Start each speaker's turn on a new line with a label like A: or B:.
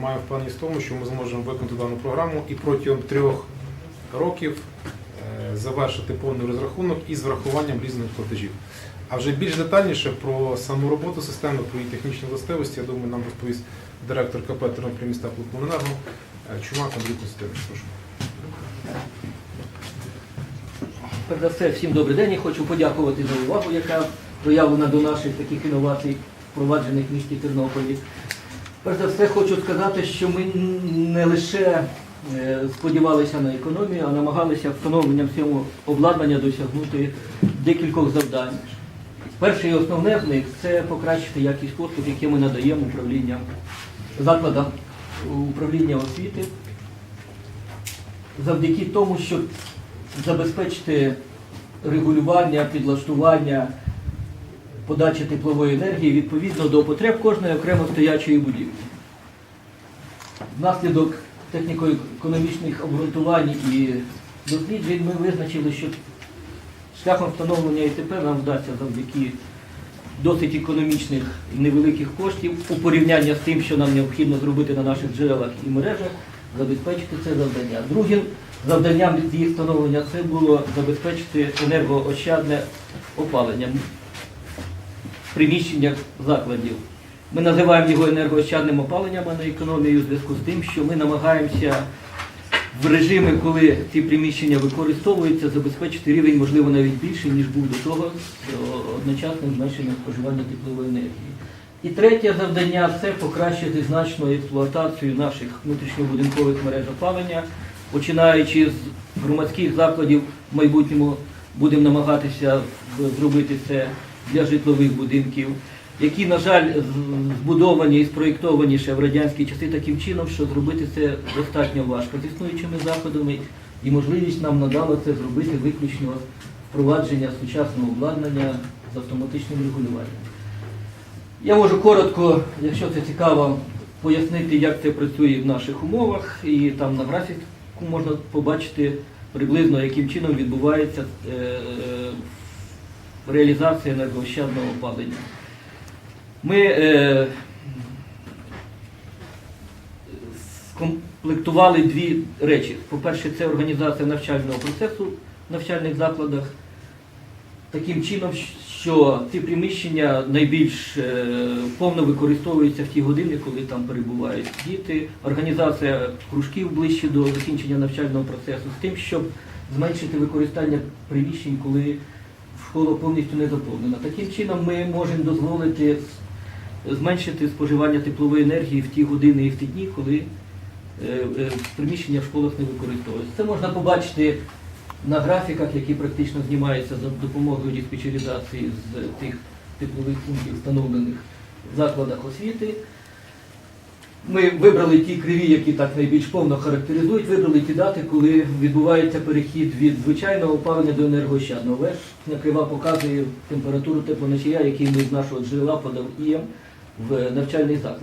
A: Маю впевненість в тому, що ми зможемо виконати дану програму і протягом трьох років е, завершити повний розрахунок із врахуванням різних платежів. А вже більш детальніше про саму роботу системи, про її технічні властивості, я думаю, нам розповість директор КП Тернопіль міста Плутмоненерго Чумак Андрій Константинович. Прошу.
B: Перш все, всім добрий день. Я хочу подякувати за увагу, яка проявлена до наших таких інновацій, впроваджених в місті Тернополі. Перш за все, хочу сказати, що ми не лише е, сподівалися на економію, а намагалися встановленням цього обладнання досягнути декількох завдань. Перше і основне з них це покращити якість послуг, які ми надаємо управлінням закладам управління освіти завдяки тому, щоб забезпечити регулювання, підлаштування подачі теплової енергії відповідно до потреб кожної окремо стоячої будівлі. Внаслідок техніко-економічних обґрунтувань і досліджень ми визначили, що шляхом встановлення ІТП нам вдасться завдяки досить економічних і невеликих коштів у порівнянні з тим, що нам необхідно зробити на наших джерелах і мережах, забезпечити це завдання. Другим завданням їх встановлення це було забезпечити енергоощадне опалення приміщеннях закладів. Ми називаємо його енергоощадним опаленням, а не економією у зв'язку з тим, що ми намагаємося в режимі, коли ці приміщення використовуються, забезпечити рівень, можливо, навіть більший, ніж був до того, одночасним зменшенням споживання теплової енергії. І третє завдання це покращити значно експлуатацію наших внутрішньобудинкових мереж опалення, починаючи з громадських закладів, в майбутньому будемо намагатися зробити це для житлових будинків, які, на жаль, збудовані і спроєктовані ще в радянські часи таким чином, що зробити це достатньо важко з існуючими заходами, і можливість нам надала це зробити виключно впровадження сучасного обладнання з автоматичним регулюванням. Я можу коротко, якщо це цікаво, пояснити, як це працює в наших умовах, і там на графіку можна побачити приблизно, яким чином відбувається е, реалізація енергоощадного опалення. Ми е, скомплектували дві речі. По-перше, це організація навчального процесу в навчальних закладах таким чином, що ці приміщення найбільш е, повно використовуються в ті години, коли там перебувають діти. Організація кружків ближче до закінчення навчального процесу з тим, щоб зменшити використання приміщень, коли школа повністю не заповнена. Таким чином ми можемо дозволити зменшити споживання теплової енергії в ті години і в ті дні, коли е, е, приміщення в школах не використовуються. Це можна побачити на графіках, які практично знімаються за допомогою диспетчеризації з тих теплових пунктів, встановлених в закладах освіти. Ми вибрали ті криві, які так найбільш повно характеризують, вибрали ті дати, коли відбувається перехід від звичайного опалення до енергощадного. Верхня крива показує температуру теплоносія, який ми з нашого джерела подав в навчальний заклад.